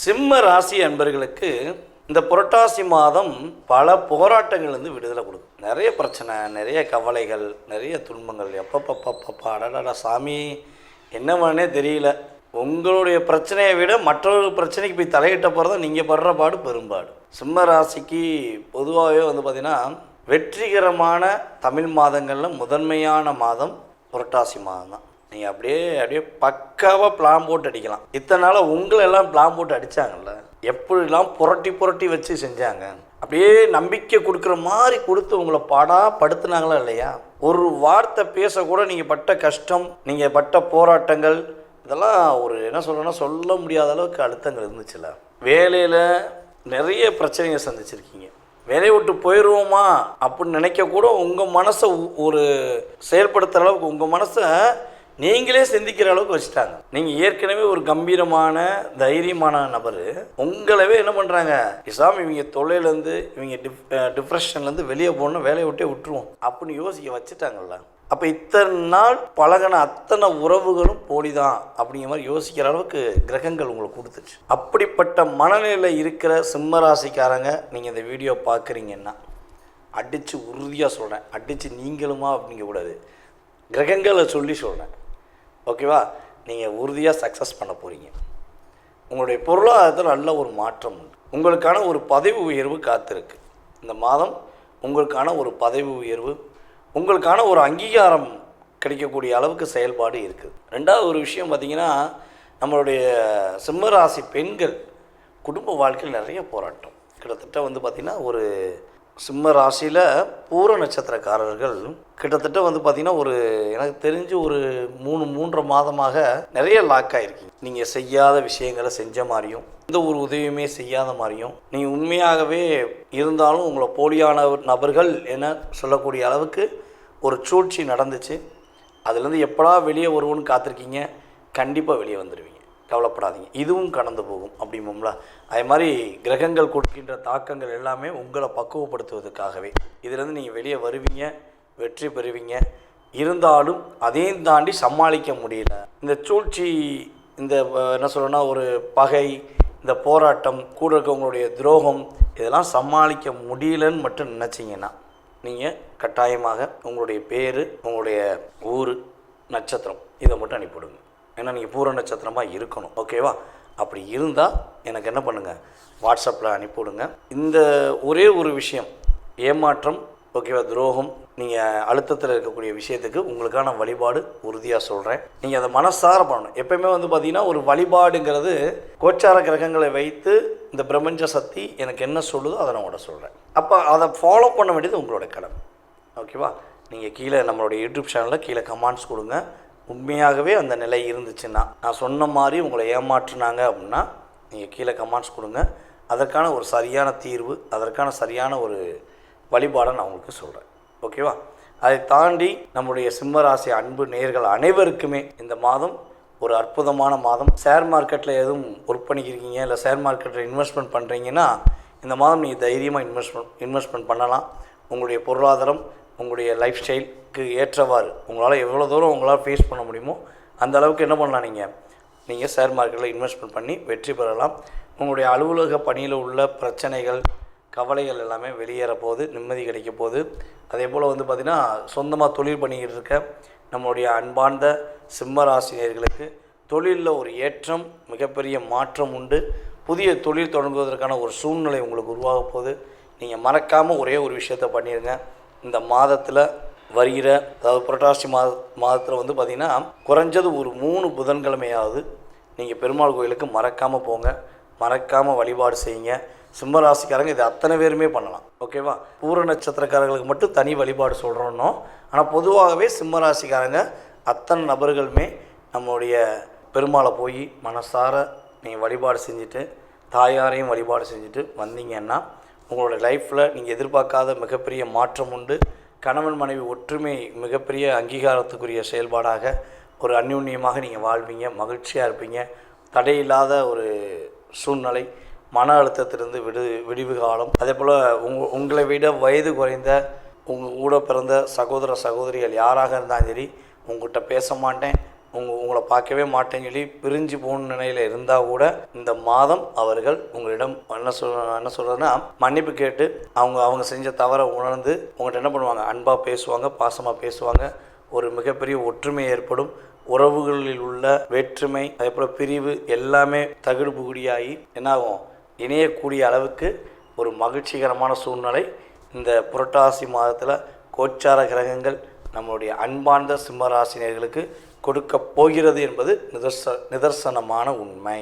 சிம்ம ராசி அன்பர்களுக்கு இந்த புரட்டாசி மாதம் பல போராட்டங்கள்லேருந்து விடுதலை கொடுக்கும். நிறைய பிரச்சனை நிறைய கவலைகள் நிறைய துன்பங்கள். எப்பப்பப்பப்பா அடடா சாமி என்ன பண்ணே தெரியல. உங்களுடைய பிரச்சனையை விட மற்றொரு பிரச்சனைக்கு போய் தலையிட்ட போகிறத நீங்கள் படுற பாடு பெரும்பாடு. சிம்ம ராசிக்கு பொதுவாகவே வந்து பார்த்திங்கன்னா வெற்றிகரமான தமிழ் மாதங்களில் முதன்மையான மாதம் புரட்டாசி மாதம் தான் நீங்கள் அப்படியே அப்படியே பக்காவாக பிளான் போட்டு அடிக்கலாம். இத்தனை நாளாக உங்களை எல்லாம் பிளான் போட்டு அடித்தாங்கல்ல எப்படிலாம் புரட்டி புரட்டி வச்சு செஞ்சாங்க? அப்படியே நம்பிக்கை கொடுக்குற மாதிரி கொடுத்து உங்களை பாடா படுத்துனாங்களா இல்லையா? ஒரு வார்த்தை பேசக்கூட நீங்கள் பட்ட கஷ்டம் நீங்கள் பட்ட போராட்டங்கள் இதெல்லாம் ஒரு என்ன சொல்கிறேன்னா சொல்ல முடியாத அளவுக்கு அழுத்தங்கள் இருந்துச்சுல. வேலையில் நிறைய பிரச்சனைகள் சந்திச்சிருக்கீங்க. வேலையை விட்டு போயிடுவோமா அப்படின்னு நினைக்க கூட உங்கள் மனசை ஒரு செயல்படுத்துகிற அளவுக்கு உங்கள் மனசை நீங்களே சிந்திக்கிற அளவுக்கு வச்சுட்டாங்க. நீங்கள் ஏற்கனவே ஒரு கம்பீரமான தைரியமான நபர். உங்களவே என்ன பண்ணுறாங்க இசாமி இவங்க தொல்லையிலேருந்து இவங்க டிப் டிப்ரெஷன்லேருந்து வெளியே போகணும் வேலையை விட்டே விட்டுருவோம். அப்படின்னு யோசிக்க வச்சுட்டாங்கல்ல. அப்போ இத்தனை நாள் பழகின அத்தனை உறவுகளும் போலிதான் அப்படிங்கிற மாதிரி யோசிக்கிற அளவுக்கு கிரகங்கள் உங்களுக்கு கொடுத்துச்சு. அப்படிப்பட்ட மனநிலையில் இருக்கிற சிம்ம ராசிக்காரங்க நீங்கள் இந்த வீடியோ பார்க்குறீங்கன்னா அடித்து உறுதியாக சொல்கிறேன் அடித்து நீங்களுமா அப்படிங்கக்கூடாது. கிரகங்களை சொல்லி சொல்கிறேன் ஓகேவா? நீங்கள் உறுதியாக சக்ஸஸ் பண்ண போகிறீங்க உங்களுடைய பொருளாதாரத்தில் நல்ல ஒரு மாற்றம் உண்டு. உங்களுக்கான ஒரு பதவி உயர்வு காத்திருக்கு. இந்த மாதம் உங்களுக்கான ஒரு பதவி உயர்வு உங்களுக்கான ஒரு அங்கீகாரம் கிடைக்கக்கூடிய அளவுக்கு செயல்பாடு இருக்குது. ரெண்டாவது ஒரு விஷயம் பார்த்திங்கன்னா நம்மளுடைய சிம்மராசி பெண்கள் குடும்ப வாழ்க்கையில் நிறைய போராட்டம். கிட்டத்தட்ட வந்து பார்த்திங்கன்னா ஒரு சிம்ம ராசியில் பூர நட்சத்திரக்காரர்கள் கிட்டத்தட்ட வந்து பார்த்திங்கன்னா ஒரு எனக்கு தெரிஞ்சு ஒரு மூணு மூன்றரை மாதமாக நிறைய லாக் ஆகிருக்கீங்க நீங்கள் செய்யாத விஷயங்களை செஞ்ச மாதிரியும் எந்த ஒரு உதவியுமே செய்யாத மாதிரியும் நீங்கள் உண்மையாகவே இருந்தாலும் உங்களை போலியான நபர்கள் என சொல்லக்கூடிய அளவுக்கு ஒரு சூழ்ச்சி நடந்துச்சு. அதுலேருந்து எப்படா வெளியே வருவோன்னு காத்திருக்கீங்க? கண்டிப்பாக வெளியே வந்துடுவீங்க கவலைப்படாதீங்க. இதுவும் கடந்து போகும். அப்படிம்போம்ல அதே மாதிரி கிரகங்கள் கொடுக்கின்ற தாக்கங்கள் எல்லாமே உங்களை பக்குவப்படுத்துவதற்காகவே. இதுலேருந்து நீங்கள் வெளியே வருவீங்க வெற்றி பெறுவீங்க. இருந்தாலும் அதையும் தாண்டி சமாளிக்க முடியல. இந்த சூழ்ச்சி இந்த என்ன சொல்லணும்னா ஒரு பகை இந்த போராட்டம் கூட இருக்கவங்களுடைய துரோகம் இதெல்லாம் சமாளிக்க முடியலன்னு மட்டும் நினச்சிங்கன்னா நீங்கள் கட்டாயமாக உங்களுடைய பேர் உங்களுடைய ஊர் நட்சத்திரம் இதை மட்டும் அனுப்பிவிடுங்க. ஏன்னா நீங்கள் பூர நட்சத்திரமாக இருக்கணும். ஓகேவா அப்படி இருந்தால் எனக்கு என்ன பண்ணுங்கள் வாட்ஸ்அப்பில் அனுப்பிவிடுங்க. இந்த ஒரே ஒரு விஷயம் ஏமாற்றம் ஓகேவா துரோகம் நீங்கள் அழுத்தத்தில் இருக்கக்கூடிய விஷயத்துக்கு உங்களுக்கான வழிபாடு உறுதியாக சொல்கிறேன் நீங்கள் அதை மனசார பண்ணணும். எப்பயுமே வந்து பார்த்தீங்கன்னா ஒரு வழிபாடுங்கிறது கோச்சார கிரகங்களை வைத்து இந்த பிரபஞ்ச சக்தி எனக்கு என்ன சொல்லுதோ அதை நான் உட சொல்கிறேன் அப்போ அதை ஃபாலோ பண்ண வேண்டியது உங்களோட கடமை. ஓகேவா நீங்கள் கீழே நம்மளுடைய யூடியூப் சேனலில் கீழே கமெண்ட்ஸ் கொடுங்க. உண்மையாகவே அந்த நிலை இருந்துச்சுன்னா நான் சொன்ன மாதிரி உங்களை ஏமாற்றினாங்க அப்படின்னா நீங்கள் கீழே கமெண்ட்ஸ் கொடுங்க. அதற்கான ஒரு சரியான தீர்வு அதற்கான சரியான ஒரு வழிபாடை நான் உங்களுக்கு சொல்கிறேன் ஓகேவா அதை தாண்டி நம்முடைய சிம்மராசி அன்பு நேர்கள் அனைவருக்குமே இந்த மாதம் ஒரு அற்புதமான மாதம். ஷேர் மார்க்கெட்டில் எதுவும் ஒர்க் பண்ணிக்கிறீங்க இல்லை ஷேர் மார்க்கெட்டில் இன்வெஸ்ட்மெண்ட் பண்ணுறீங்கன்னா இந்த மாதம் நீங்கள் தைரியமாக இன்வெஸ்ட்மெண்ட் இன்வெஸ்ட்மெண்ட் பண்ணலாம். உங்களுடைய பொருளாதாரம் உங்களுடைய லைஃப் ஸ்டைலுக்கு ஏற்றவாறு உங்களால் எவ்வளோ தூரம் உங்களால் ஃபேஸ் பண்ண முடியுமோ அந்த அளவுக்கு என்ன பண்ணலாம் நீங்கள் நீங்கள் ஷேர் மார்க்கெட்டில் இன்வெஸ்ட்மெண்ட் பண்ணி வெற்றி பெறலாம். உங்களுடைய அலுவலக பணியில் உள்ள பிரச்சனைகள் கவலைகள் எல்லாமே வெளியேற போகுது நிம்மதி கிடைக்க போகுது. அதே போல் வந்து பார்த்திங்கன்னா சொந்தமாக தொழில் பண்ணிக்கிட்டு இருக்க நம்மளுடைய அன்பார்ந்த சிம்ம ராசினியர்களுக்கு தொழிலில் ஒரு ஏற்றம் மிகப்பெரிய மாற்றம் உண்டு. புதிய தொழில் தொடங்குவதற்கான ஒரு சூழ்நிலை உங்களுக்கு உருவாக போகுது. நீங்கள் மறக்காமல் ஒரே ஒரு விஷயத்த பண்ணிடுங்க இந்த மாதத்தில் வருகிற அதாவது புரட்டாசி மாத மாதத்தில் வந்து பார்த்திங்கன்னா குறைஞ்சது ஒரு மூணு புதன்கிழமையாவது நீங்கள் பெருமாள் கோயிலுக்கு மறக்காமல் போங்க. மறக்காமல் வழிபாடு செய்யுங்க. சிம்மராசிக்காரங்க இதை இது அத்தனை பேருமே பண்ணலாம். ஓகேவா? பூர நட்சத்திரக்காரர்களுக்கு மட்டும் தனி வழிபாடு சொல்கிறோன்னோ ஆனால் பொதுவாகவே சிம்மராசிக்காரங்க அத்தனை நபர்களுமே நம்மளுடைய பெருமாளை போய் மனசார நீங்கள் வழிபாடு செஞ்சுட்டு தாயாரையும் வழிபாடு செஞ்சுட்டு வந்தீங்கன்னா உங்களோட லைஃப்பில் நீங்கள் எதிர்பார்க்காத மிகப்பெரிய மாற்றம் உண்டு. கணவன் மனைவி ஒற்றுமை மிகப்பெரிய அங்கீகாரத்துக்குரிய செயல்பாடாக ஒரு அந்யுன்யமாக நீங்கள் வாழ்வீங்க மகிழ்ச்சியாக இருப்பீங்க. தடையில்லாத ஒரு சூழ்நிலை மன அழுத்தத்திலிருந்து விடு விடிவு காலம். அதே போல் உங் உங்களை விட வயது குறைந்த உங்கள் கூட பிறந்த சகோதர சகோதரிகள் யாராக இருந்தாலும் சரி உங்கள்கிட்ட பேச மாட்டேன். உங்களை பார்க்கவே மாட்டேன்னு சொல்லி பிரிஞ்சு போன நிலையில் இருந்தால் கூட இந்த மாதம் அவர்கள் உங்களிடம் என்ன சொல் என்ன சொல்கிறதுனா மன்னிப்பு கேட்டு அவங்க அவங்க செஞ்ச தவறை உணர்ந்து உங்கள்கிட்ட என்ன பண்ணுவாங்க? அன்பாக பேசுவாங்க பாசமாக பேசுவாங்க. ஒரு மிகப்பெரிய ஒற்றுமை ஏற்படும். உறவுகளில் உள்ள வேற்றுமை அதே போல் பிரிவு எல்லாமே தகுடு புகுடியாகி என்னாகும்? இணையக்கூடிய அளவுக்கு ஒரு மகிழ்ச்சிகரமான சூழ்நிலை இந்த புரட்டாசி மாதத்தில் கோச்சார கிரகங்கள் நம்மளுடைய அன்பார்ந்த சிம்மராசினியர்களுக்கு கொடுக்க போகிறது என்பது நிதர்ச நிதர்சனமான உண்மை.